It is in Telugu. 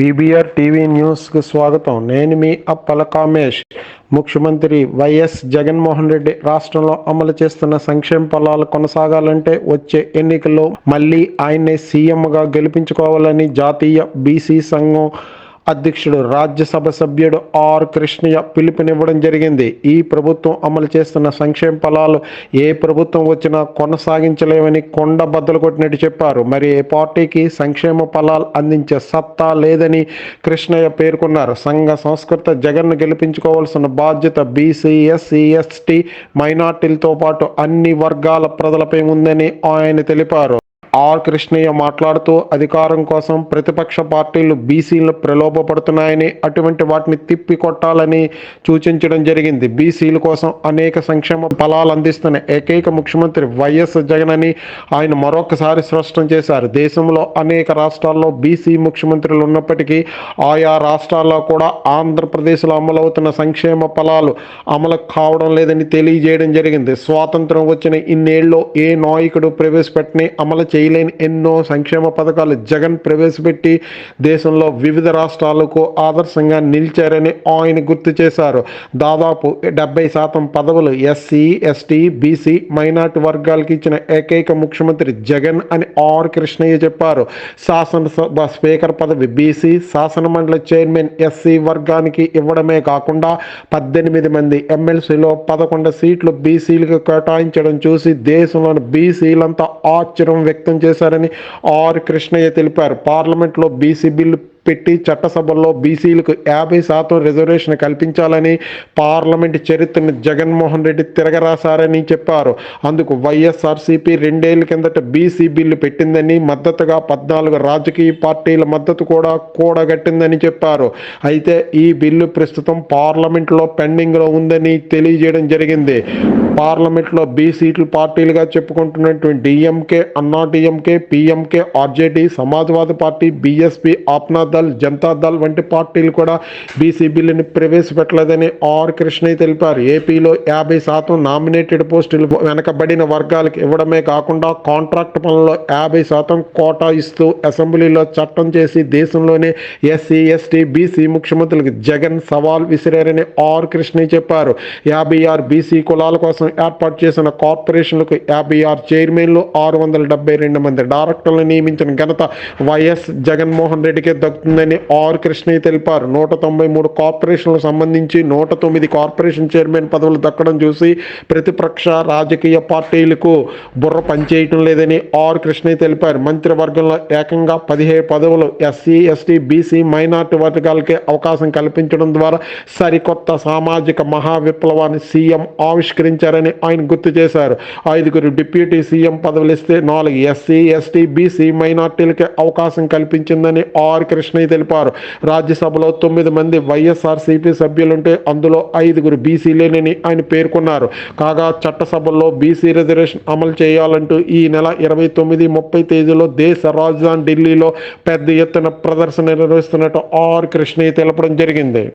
బీబీఆర్ టీవీ న్యూస్కు స్వాగతం. నేను మీ అప్పల కామేష్. ముఖ్యమంత్రి వైఎస్ జగన్మోహన్ రెడ్డి రాష్ట్రంలో అమలు చేస్తున్న సంక్షేమ ఫలాలు కొనసాగాలంటే వచ్చే ఎన్నికల్లో మళ్ళీ ఆయన్నే సీఎంగా గెలిపించుకోవాలని జాతీయ బీసీ సంఘం అధ్యక్షుడు రాజ్యసభ సభ్యుడు ఆర్ కృష్ణయ్య పిలుపునివ్వడం జరిగింది. ఈ ప్రభుత్వం అమలు చేస్తున్న సంక్షేమ ఫలాలు ఏ ప్రభుత్వం వచ్చినా కొనసాగించలేవని కొండ బద్దలు కొట్టినట్టు చెప్పారు. మరి ఏ పార్టీకి సంక్షేమ ఫలాలు అందించే సత్తా లేదని కృష్ణయ్య పేర్కొన్నారు. సంఘ సంస్కృత జగన్ను గెలిపించుకోవాల్సిన బాధ్యత బీసీ ఎస్సీ ఎస్టీ మైనార్టీలతో పాటు అన్ని వర్గాల ప్రజలపై ఉందని ఆయన తెలిపారు. ఆర్ కృష్ణయ్య మాట్లాడుతూ అధికారం కోసం ప్రతిపక్ష పార్టీలు బీసీలను ప్రలోభపడుతున్నాయని అటువంటి వాటిని తిప్పి కొట్టాలని సూచించడం జరిగింది. బీసీల కోసం అనేక సంక్షేమ ఫలాలు అందిస్తున్న ఏకైక ముఖ్యమంత్రి వైఎస్ జగన్ అని ఆయన మరొకసారి స్పష్టం చేశారు. దేశంలో అనేక రాష్ట్రాల్లో బీసీ ముఖ్యమంత్రులు ఉన్నప్పటికీ ఆయా రాష్ట్రాల్లో కూడా ఆంధ్రప్రదేశ్లో అమలవుతున్న సంక్షేమ ఫలాలు అమలు కావడం లేదని తెలియజేయడం జరిగింది. స్వాతంత్రం వచ్చిన ఇన్నేళ్ళు ఏ నాయకుడు ప్రవేశపెట్టని అమలు చేయలేని ఎన్నో సంక్షేమ పథకాలు జగన్ ప్రవేశపెట్టి దేశంలో వివిధ రాష్ట్రాలకు ఆదర్శంగా నిలిచారని ఆయన గుర్తు చేశారు. దాదాపు డెబ్బై శాతం పదవులు ఎస్సీ ఎస్టీ బీసీ మైనార్టీ వర్గాలకు ఇచ్చిన ఏకైక ముఖ్యమంత్రి జగన్ అని ఆర్ కృష్ణయ్య చెప్పారు. శాసనసభ స్పీకర్ పదవి బీసీ శాసనమండలి చైర్మన్ ఎస్సీ వర్గానికి ఇవ్వడమే కాకుండా పద్దెనిమిది మంది ఎమ్మెల్సీలో పదకొండు సీట్లు బీసీలకు కేటాయించడం చూసి దేశంలోని బీసీలంతా ఆశ్చర్యం వ్యక్తం చేశారని ఆర్ కృష్ణయ్య తెలిపారు. పార్లమెంట్లో బీసీ బిల్లు పెట్టి చట్టసభల్లో బీసీలకు యాభై శాతం రిజర్వేషన్ కల్పించాలని పార్లమెంట్ చరిత్రను జగన్మోహన్ రెడ్డి తిరగరాశారని చెప్పారు. అందుకు వైఎస్ఆర్సీపీ రెండేళ్ళ కిందట బీసీ బిల్లు పెట్టిందని మద్దతుగా పద్నాలుగు రాజకీయ పార్టీల మద్దతు కూడా కూడగట్టిందని చెప్పారు. అయితే ఈ బిల్లు ప్రస్తుతం పార్లమెంట్లో పెండింగ్లో ఉందని తెలియజేయడం జరిగింది. పార్లమెంట్లో బీ సీట్లు పార్టీలుగా చెప్పుకుంటున్నటువంటి DMK Anna DMK PMK RJD Samajwadi party BSP Apna Dal Janata Dal వంటి పార్టీలు కూడా బీసీ బిల్లుని ప్రవేశపెట్టలేదని ఆర్ కృష్ణయ్య తెలిపారు. ఏపీలో యాభై శాతం నామినేటెడ్ పోస్టులు వెనకబడిన వర్గాలకు ఇవ్వడమే కాకుండా కాంట్రాక్ట్ పనుల్లో యాభై శాతం కోటా ఇస్తూ అసెంబ్లీలో చట్టం చేసి దేశంలోనే ఎస్సీ ఎస్టీ బీసీ ముఖ్యమంత్రులకు జగన్ సవాల్ విసిరారని ఆర్ కృష్ణయ్య చెప్పారు. యాభై ఆరు బీసీ కులాల కోసం ఏర్పాటు చేసిన కార్పొరేషన్లకు యాభై ఆరు చైర్మన్లు ఆరు వందల డెబ్బై రెండు మంది డైరెక్టర్లు నియమించిన ఘనత వైఎస్ జగన్మోహన్ రెడ్డికే దక్కుతుందని ఆర్ కృష్ణయ్య తెలిపారు. నూట తొంభై మూడు కార్పొరేషన్లకు సంబంధించి నూట తొమ్మిది కార్పొరేషన్ చైర్మన్ పదవులు దక్కడం చూసి ప్రతిపక్ష రాజకీయ పార్టీలకు బుర్ర పనిచేయటం లేదని ఆర్ కృష్ణయ్య తెలిపారు. మంత్రివర్గంలో ఏకంగా పదిహేడు పదవులు ఎస్సీ ఎస్టీ బీసీ మైనార్టీ వర్గాలకే అవకాశం కల్పించడం ద్వారా సరికొత్త సామాజిక మహా విప్లవాన్ని సీఎం ఆవిష్కరించారని ఆయన గుర్తు చేశారు. ఐదుగురు డిప్యూటీ సీఎం పదవులు ఇస్తే నాలుగు ఎస్సీ ఎస్టీ బీసీ మైనార్టీలకే అవకాశం కల్పించిందని ఆర్ కృష్ణ లక్ష్మి తెలిపారు. రాజ్యసభలో తొమ్మిది మంది వైఎస్ఆర్సీపీ సభ్యులుంటే అందులో ఐదుగురు బీసీలేనని ఆయన పేర్కొన్నారు. కాగా చట్టసభల్లో బీసీ రిజర్వేషన్ అమలు చేయాలంటూ ఈ నెల ఇరవై తొమ్మిది ముప్పై తేదీలో దేశ రాజధాని ఢిల్లీలో పెద్ద ఎత్తున ప్రదర్శన నిర్వహిస్తున్నట్టు ఆర్ కృష్ణయ్య తెలపడం జరిగింది.